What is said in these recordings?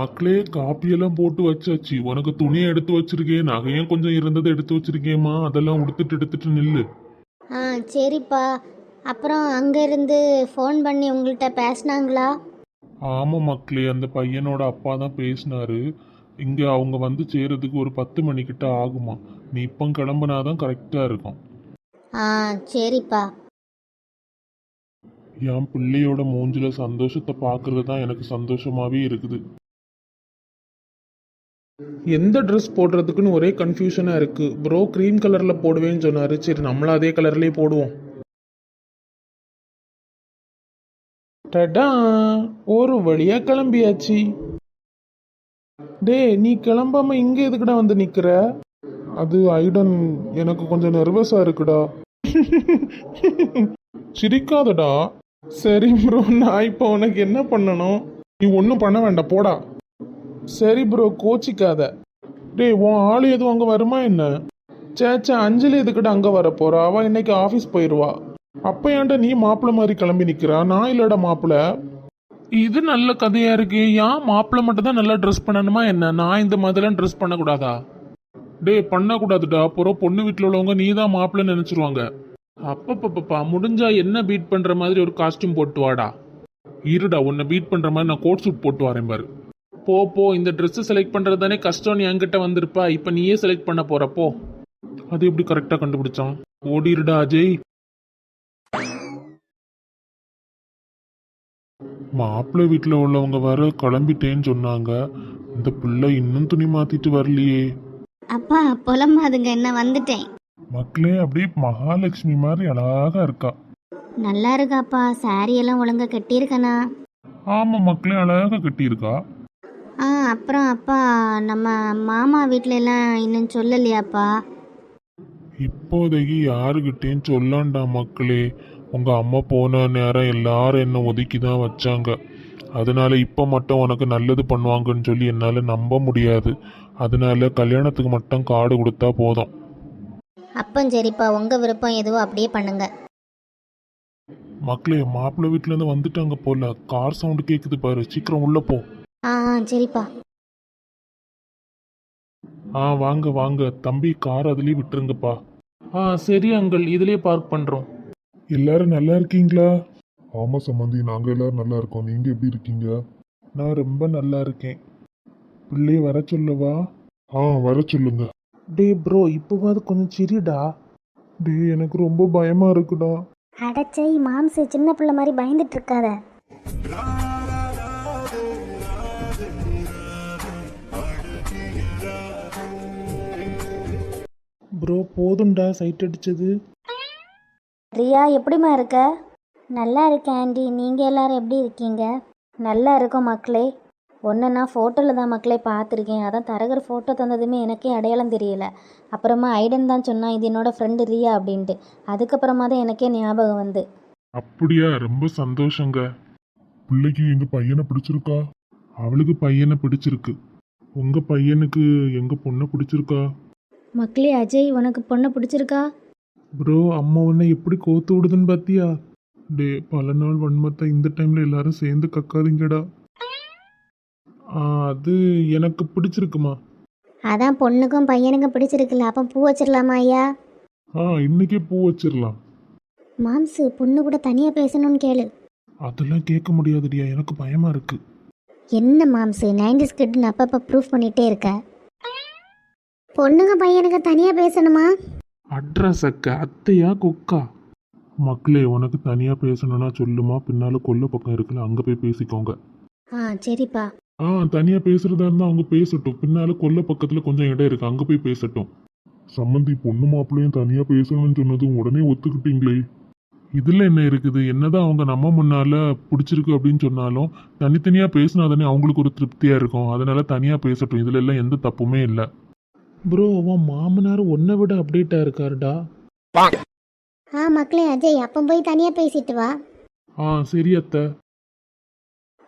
மக்களே காப்பியெல்லாம் போட்டு வச்சாச்சு. உனக்கு துணியை எடுத்து வச்சிருக்கேன். நகையும் கொஞ்சம் இருந்ததை எடுத்து வச்சிருக்கேம்மா. அதெல்லாம் உடுத்துட்டு எடுத்துட்டு நில்லு. ஆ சரிப்பா. அப்புறம் அங்கேருந்து ஃபோன் பண்ணி உங்கள்கிட்ட பேசினாங்களா? ஆமா மக்களே அந்த பையனோட அப்பா தான் பேசினாரு. இங்க அவங்க வந்து சேரதுக்கு ஒரு பத்து மணிக்கிட்ட ஆகுமா. நீ இப்போ கிளம்புனாதான் கரெக்டா இருக்கும். ஆ சரிப்பா. என் பிள்ளையோட மூஞ்சில சந்தோஷத்தை பார்க்கறது தான் எனக்கு சந்தோஷமாவே இருக்குது. எந்த ட்ரெஸ் போடுறதுக்குன்னு ஒரே கன்ஃபியூஷனாக இருக்குது ப்ரோ க்ரீம் கலரில் போடுவேன்னு சொன்னார். சரி நம்மளும் அதே கலர்லேயே போடுவோம். டடா ஒரு வழியாக கிளம்பியாச்சு. டேய் நீ கிளம்பாம இங்கே எதுக்குடா வந்து நிற்கிற அது ஐடன் எனக்கு கொஞ்சம் நர்வஸாக இருக்குடா. சிரிக்காதடா. சரி ப்ரோ நான் இப்போ உனக்கு என்ன பண்ணணும்? நீ ஒன்றும் பண்ண வேண்டாம் போடா. சரி ப்ரோ கோச்சிக்காத. டேய் உன் ஆள் எதுவும் அங்கே வருமா என்ன? சேச்சா அஞ்சலி எதுக்கிட்ட அங்கே வர போறா? அவள் இன்னைக்கு ஆஃபீஸ் போயிடுவா அப்போ ஏன்டா நீ மாப்பிள்ளை மாதிரி கிளம்பி நிற்கிறா நான் இல்லடா மாப்பிள்ளை இது நல்ல கதையா இருக்கு. ஏன் மாப்பிள்ளை மட்டும் தான் நல்லா ட்ரெஸ் பண்ணணுமா என்ன? நான் இந்த மாதிரிலாம் ட்ரெஸ் பண்ணக்கூடாதா? டேய் பண்ணக்கூடாதுடா. அப்புறம் பொண்ணு வீட்டில் உள்ளவங்க நீ தான் மாப்பிள்ளைன்னு நினச்சிருவாங்க. அப்பப்பப்பப்பா முடிஞ்சா என்ன பீட் பண்ணுற மாதிரி ஒரு காஸ்டியூம் போட்டு வாடா. இருடா உன்னை பீட் பண்ணுற மாதிரி நான் கோட் சூட் போட்டு வரேன் பாரு. போ போ. இந்த ட்ரெஸ்ஸை செலக்ட் பண்ணுறது தானே கஷ்டம். நீ என்கிட்ட வந்திருப்பா. இப்போ நீயே செலக்ட் பண்ண போற. போ. அது எப்படி கரெக்டாக கண்டுபிடிச்சான்? ஓடிருடா அஜய். மாப்பிள்ளை வீட்டில் உள்ளவங்க வர கிளம்பிட்டேன்னு சொன்னாங்க. இந்த பிள்ளை இன்னும் துணி மாத்திட்டு வரலையே. அப்பா புலம்பாதுங்க. என்ன வந்துட்டேன். மக்களே அப்படியே மகாலட்சுமி மாதிரி அழகா இருக்கா. நல்லா இருக்காப்பா. சாரி எல்லாம் ஒழுங்கா கட்டியிருக்கனா? ஆமா மக்களே அழகா கட்டியிருக்கா. ஆ அப்புறம் அப்பா நம்ம மாமா வீட்ல எல்லாம் இன்னும் சொல்லலையாப்பா? இப்போதைக்கு யாருக்கிட்டேயும் சொல்லாண்டா மக்களே. உங்க அம்மா போன நேரம் எல்லாரும் என்ன ஒதுக்கி தான் வச்சாங்க. அதனால இப்போ மட்டும் உனக்கு நல்லது பண்ணுவாங்கன்னு சொல்லி என்னால் நம்ப முடியாது. அதனால கல்யாணத்துக்கு மட்டும் கார்டு கொடுத்தா போதும். அப்போ சரிப்பா உங்க விருப்பம் எதுவோ அப்படியே பண்ணுங்க. மக்களே மாப்பிள்ளை வீட்டிலேருந்து வந்துட்டாங்க போல. கார் சவுண்டு கேட்குது பாரு. சீக்கிரம் உள்ள போ. ஆ ஆ சரிப்பா. ஆ வாங்க வாங்க. தம்பி கார் அதுலேயே விட்டுருங்கப்பா. ஆ சரி அங்கிள். இதுலயே பார்க் பண்ணுறோம் எல்லாரும் நல்லா இருக்கீங்களா? ஆமாம் சம்மந்தி. நாங்கள் எல்லாரும் நல்லா இருக்கோம். நீங்கள் எப்படி இருக்கீங்க? நான் ரொம்ப நல்லா இருக்கேன். பிள்ளைய வர சொல்லவா? ஆ வர சொல்லுங்க. டே ப்ரோ இப்போவாது கொஞ்சம் சிரிடா. டேய் எனக்கு ரொம்ப பயமா இருக்குடா. அடச்சை மாம்சு சின்ன பிள்ளை மாதிரி பயந்துட்டு இருக்காத. ப்ரோ போதும்டா சைட் அடிச்சது. ரியா எப்படிம்மா இருக்க? நல்லா இருக்கேன் ஆண்டி. நீங்கள் எல்லாரும் எப்படி இருக்கீங்க? நல்லா இருக்கோம் மக்களே. ஒன்று நான் ஃபோட்டோவில் தான் மக்களே பார்த்துருக்கேன். அதான் தரகர் ஃபோட்டோ தந்ததுமே எனக்கே அடையாளம் தெரியல. அப்புறமா ஐடன் தான் சொன்னான் இது என்னோட ஃப்ரெண்டு ரியா அப்படின்ட்டு. அதுக்கப்புறமா தான் எனக்கே ஞாபகம் வந்து. அப்படியா? ரொம்ப சந்தோஷங்க. பிள்ளைக்கு எங்க பையனை பிடிச்சிருக்கா? அவளுக்கு பையனை பிடிச்சிருக்கு. உங்க பையனுக்கு எங்க பொண்ணை பிடிச்சிருக்கா? மக்களே அஜய் உனக்கு பொண்ணை பிடிச்சிருக்கா? ப்ரோ அம்மா உன்னை எப்படி கோத்து விடுதுன்னு பார்த்தியா டே பல நாள் வன்மத்தை இந்த டைம்ல எல்லாரும் சேர்ந்து கக்காதீங்கடா. ஆ, அது எனக்கு பிடிச்சிருக்குமா? அதான் பொண்ணுக்கும் பையனுக்கும் பிடிச்சிருக்குல்ல அப்போ பூ வச்சிடலாமா ஐயா? ஆ இன்னைக்கே பூ வச்சிடலாம் மாம்சு பொண்ணு கூட தனியாக பேசணும்னு கேளு. அதெல்லாம் கேட்க முடியாதுடியா எனக்கு பயமா இருக்கு. என்ன மாம்சு நைன்டிஸ் கிட்னு அப்பப்போ ப்ரூஃப் பண்ணிகிட்டே இருக்க? பொண்ணுங்க பையனுக்கு தனியாக பேசணுமா? அட்ரஸ் அக்க அத்தையா குக்கா? மக்களே உனக்கு தனியா பேசணும்னா சொல்லுமா? பின்னால கொல்ல பக்கம் இருக்குல்ல அங்க போய் பேசிக்கோங்க. ஆ சரிப்பா. ஆ தனியா பேசுறதா இருந்தா அவங்க பேசட்டும். பின்னால கொல்ல பக்கத்துல கொஞ்சம் இடம் இருக்கு அங்க போய் பேசட்டும். சம்மந்தி பொண்ணு மாப்பிள்ளையும் தனியா பேசணும்னு சொன்னதும் உடனே ஒத்துக்கிட்டீங்களே. இதுல என்ன இருக்குது? என்னதான் அவங்க நம்ம முன்னால பிடிச்சிருக்கு அப்படின்னு சொன்னாலும் தனித்தனியா பேசினா தானே அவங்களுக்கு ஒரு திருப்தியா இருக்கும். அதனால தனியா பேசட்டும். இதுல எல்லாம் எந்த தப்புமே இல்லை. ப்ரோ உன் மாமனார் உன்னை விட அப்டேட்டாக இருக்காருடா. ஆ மக்களே அஜய் அப்போ போய் தனியாக பேசிட்டு வா. ஆ சரி அத்தை.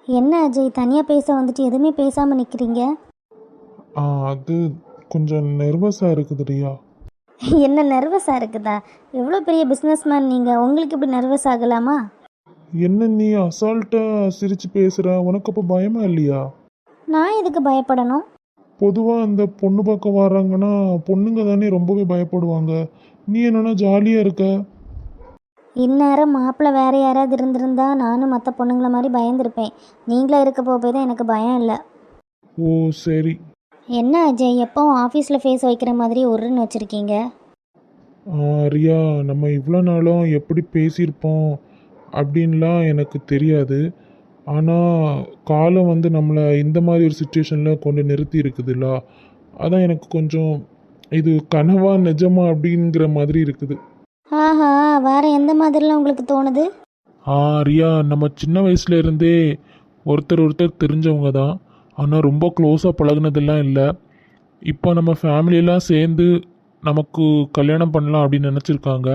என்ன அஜய் தனியாக பேச வந்துட்டு எதுவுமே பேசாமல் நிற்கிறீங்க ஆ அது கொஞ்சம் நர்வஸாக இருக்குது ரியா என்ன நர்வஸாக இருக்குதா? எவ்வளோ பெரிய பிஸ்னஸ்மேன் நீங்கள் உங்களுக்கு இப்படி நர்வஸ் ஆகலாமா? என்ன நீ அசால்ட்டாக சிரிச்சு பேசுகிற உனக்கு அப்போ பயமா இல்லையா? நான் எதுக்கு பயப்படணும்? பொதுவாக அந்த பொண்ணு பார்க்க வர்றாங்கன்னா பொண்ணுங்க தானே ரொம்பவே பயப்படுவாங்க. நீ என்னன்னா ஜாலியாக இருக்க? இந்நேரம் மாப்பிள்ளை வேற யாராவது இருந்திருந்தா நானும் மற்ற பொண்ணுங்கள மாதிரி பயந்துருப்பேன். நீங்களே இருக்க போய் தான் எனக்கு பயம் இல்லை. ஓ சரி. என்ன அஜய் எப்பவும் ஆஃபீஸில் ஃபேஸ் வைக்கிற மாதிரி ஒருன்னு வச்சுருக்கீங்க? ரியா நம்ம இவ்வளோ நாளும் எப்படி பேசியிருப்போம் அப்படின்லாம் எனக்கு தெரியாது. ஆனால் காலம் வந்து நம்மளை இந்த மாதிரி ஒரு சுச்சுவேஷனில் கொண்டு நிறுத்தி இருக்குதுல்ல? அதான் எனக்கு கொஞ்சம் இது கனவா நிஜமா அப்படிங்கிற மாதிரி இருக்குது. ஆஹா வேற எந்த மாதிரிலாம் உங்களுக்கு தோணுது? ஆ ரியா நம்ம சின்ன வயசுல இருந்தே ஒருத்தர் ஒருத்தர் தெரிஞ்சவங்க தான். ஆனால் ரொம்ப க்ளோஸாக பழகுனதெல்லாம் இல்லை. இப்போ நம்ம ஃபேமிலியெல்லாம் சேர்ந்து நமக்கு கல்யாணம் பண்ணலாம் அப்படின்னு நினச்சிருக்காங்க.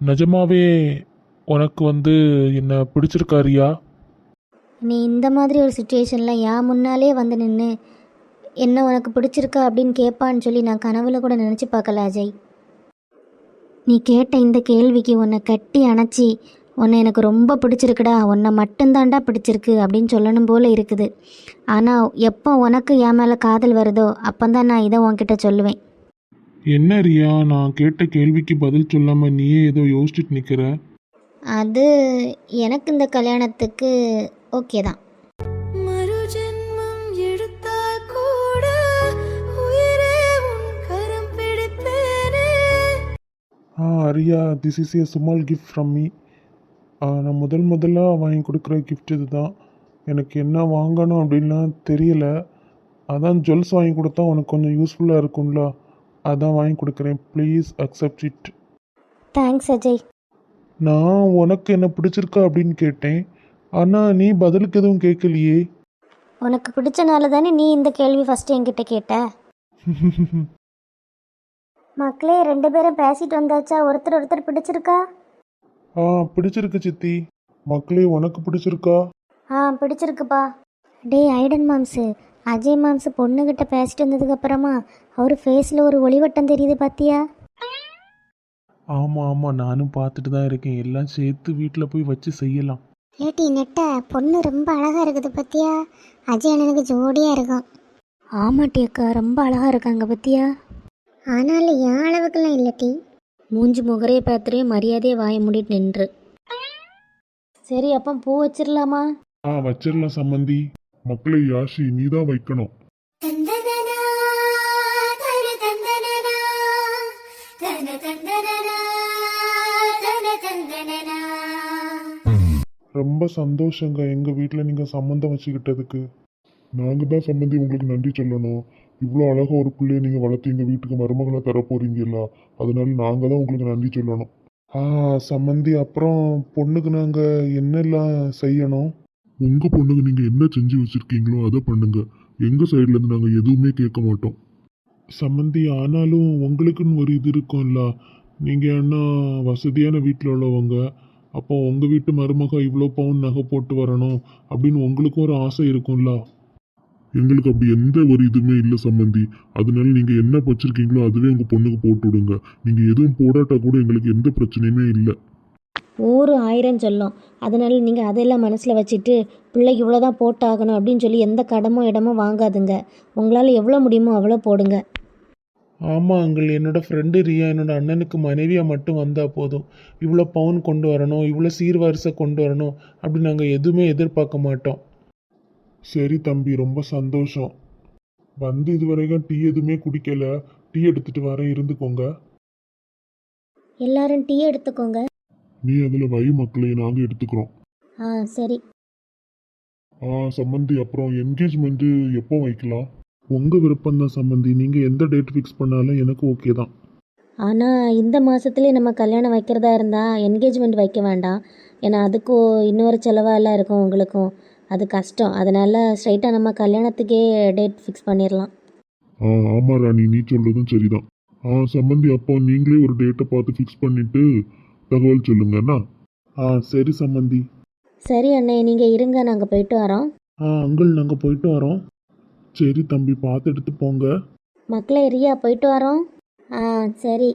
நிஜமாவே உனக்கு வந்து என்ன பிடிச்சிருக்கா ரியா? நீ இந்த மாதிரி ஒரு சுச்சுவேஷனில் என் முன்னாலே வந்து நின்று என்ன உனக்கு பிடிச்சிருக்கா அப்படின்னு கேட்பான்னு சொல்லி நான் கனவுல கூட நினச்சி பார்க்கல அஜய். நீ கேட்ட இந்த கேள்விக்கு உன்னை கட்டி அணைச்சி உன்னை எனக்கு ரொம்ப பிடிச்சிருக்குடா உன்னை மட்டும்தான்டா பிடிச்சிருக்கு அப்படின்னு சொல்லணும் போல இருக்குது. ஆனால் எப்போ உனக்கு என் மேலே காதல் வருதோ அப்போந்தான் நான் இதை உன்கிட்ட சொல்லுவேன். என்ன ரியா நான் கேட்ட கேள்விக்கு பதில் சொல்லாமல் நீயே ஏதோ யோசிச்சுட்டு நிற்கிற அது எனக்கு இந்த கல்யாணத்துக்கு ஓகே தான். மறுஜென்மம் எடுத்தால் கூட உயிரே உன் கரம் பிடிப்பேனே ஆ Riya this is a small gift from me நான் முதல் முதலாக வாங்கி கொடுக்குற கிஃப்ட் இது தான் எனக்கு என்ன வாங்கணும் அப்படின்லாம் தெரியல. அதான் ஜுவல்ஸ் வாங்கி கொடுத்தா உனக்கு கொஞ்சம் யூஸ்ஃபுல்லாக இருக்கும்ல. அதான் வாங்கி கொடுக்குறேன். Please accept it thanks Ajay நான் உனக்கு என்ன பிடிச்சிருக்கா அப்படின்னு கேட்டேன். ஆனால் நீ பதிலுக்கு எதுவும் கேட்கலையே. உனக்கு பிடிச்சனால தானே நீ இந்த கேள்வி ஃபஸ்ட்டு என்கிட்ட கேட்ட? மக்களே ரெண்டு பேரும் பேசிட்டு வந்தாச்சா? ஒருத்தர் ஒருத்தர் பிடிச்சிருக்கா? ஆ பிடிச்சிருக்கு சித்தி. மக்களே உனக்கு பிடிச்சிருக்கா? ஆ பிடிச்சிருக்குப்பா. டேய் ஐடன் மாம்ஸு அஜய் மாம்ஸ் பொண்ணுகிட்ட பேசிட்டு வந்ததுக்கு அப்புறமா அவர் ஃபேஸில் ஒரு ஒளிவட்டம் தெரியுது பாத்தியா? ஆமாம் ஆமாம் நானும் பார்த்துட்டு தான் இருக்கேன். எல்லாம் சேர்த்து வீட்டில் போய் வச்சு செய்யலாம். ஏட்டி நெட்ட பொண்ணு ரொம்ப அழகாக இருக்குது பத்தியா? அஜய் அண்ணனுக்கு ஜோடியாக இருக்கும். ஆமாட்டி அக்கா ரொம்ப அழகாக இருக்காங்க பத்தியா? ஆனாலும் என் அளவுக்குலாம் இல்லட்டி மூஞ்சி முகரையை பார்த்துட்டே மரியாதையை வாய மூடிட்டு நின்று. சரி அப்போ பூ வச்சிடலாமா ஆ வச்சிடலாம் சம்மந்தி. மக்களை யாஷி நீ தான் வைக்கணும். சந்தோஷங்க எங்கள் வீட்டில் நீங்கள் சம்மந்தம் வச்சுக்கிட்டதுக்கு. நாங்க தான் சம்மந்தி உங்களுக்கு நன்றி சொல்லணும். இவ்வளோ அழகா ஒரு பிள்ளைய நீங்க வளர்த்து எங்க வீட்டுக்கு மருமகளை தர போறீங்கல்ல அதனால நாங்க தான் உங்களுக்கு நன்றி சொல்லணும். ஆ சம்மந்தி அப்புறம் பொண்ணுக்கு நாங்கள் என்னெல்லாம் செய்யணும்? உங்க பொண்ணுக்கு நீங்க என்ன செஞ்சு வச்சிருக்கீங்களோ அதை பண்ணுங்க. எங்க சைடுல இருந்து நாங்க எதுவுமே கேட்க மாட்டோம். சம்மந்தி ஆனாலும் உங்களுக்குன்னு ஒரு இது இருக்கும்ல. நீங்கள் என்ன வசதியான வீட்டில் உள்ளவங்க அப்போ உங்கள் வீட்டு மருமக இவ்வளோ பவுன் நகை போட்டு வரணும் அப்படின்னு உங்களுக்கும் ஒரு ஆசை இருக்கும்ல? எங்களுக்கு அப்படி எந்த ஒரு இதுவுமே இல்லை சம்மந்தி. அதனால நீங்க என்ன வச்சிருக்கீங்களோ அதுவே உங்க பொண்ணுக்கு போட்டு விடுங்க. நீங்க எதுவும் போடாட்டா கூட எங்களுக்கு எந்த பிரச்சனையுமே இல்லை. ஊர் ஆயிரம் சொல்லும். அதனால நீங்கள் அதெல்லாம் மனசில் வச்சுட்டு பிள்ளைக்கு இவ்வளோ தான் போட்டாகணும் அப்படின்னு சொல்லி எந்த கடமோ இடமோ வாங்காதுங்க. உங்களால் எவ்வளோ முடியுமோ அவ்வளோ போடுங்க. ஆமாம் அங்கிள். என்னோட ஃப்ரெண்டு ரியா என்னோட அண்ணனுக்கு மனைவியாக மட்டும் வந்தால் போதும். இவ்வளோ பவுன் கொண்டு வரணும் இவ்வளோ சீர்வரிசை கொண்டு வரணும் அப்படி நாங்கள் எதுவுமே எதிர்பார்க்க மாட்டோம். சரி தம்பி. ரொம்ப சந்தோஷம். வந்து இது வரைக்கும் டீ எதுவுமே குடிக்கல. டீ எடுத்துட்டு வரேன். இருந்துக்கோங்க. எல்லாரும் டீ எடுத்துக்கோங்க. நீ அதுல வை மக்களை. நாங்க எடுத்துக்கிறோம். ஆ சரி. ஆ சம்மந்தி அப்புறம் என்கேஜ்மெண்ட் எப்போ வைக்கலாம்? உங்கள் விருப்பம் தான் சம்மந்தி நீங்கள் எந்த டேட் ஃபிக்ஸ் பண்ணாலும் எனக்கு ஓகே தான். ஆனால் இந்த மாதத்துலேயே நம்ம கல்யாணம் வைக்கிறதா இருந்தால் என்கேஜ்மெண்ட் வைக்க வேண்டாம். ஏன்னா அதுக்கும் இன்னொரு செலவாலாம் இருக்கும் உங்களுக்கும். அது கஷ்டம். அதனால் ஸ்ட்ரைட்டாக நம்ம கல்யாணத்துக்கே டேட் ஃபிக்ஸ் பண்ணிடலாம் ஆ ஆமா ராணி. நீ சொல்றதும் சரிதான். ஆ சம்மந்தி அப்போ நீங்களே ஒரு டேட்டை பார்த்து ஃபிக்ஸ் பண்ணிட்டு தகவல் சொல்லுங்கண்ணா ஆ சரி சம்மந்தி சரி அண்ணே நீங்கள் இருங்க. நாங்கள் போயிட்டு வரோம். ஆ அங்கிள் நாங்கள் போயிட்டு வரோம். சரி தம்பி பார்த்து எடுத்து போங்க. மக்களே ரியா போயிட்டு வரோம். ஆ சரி.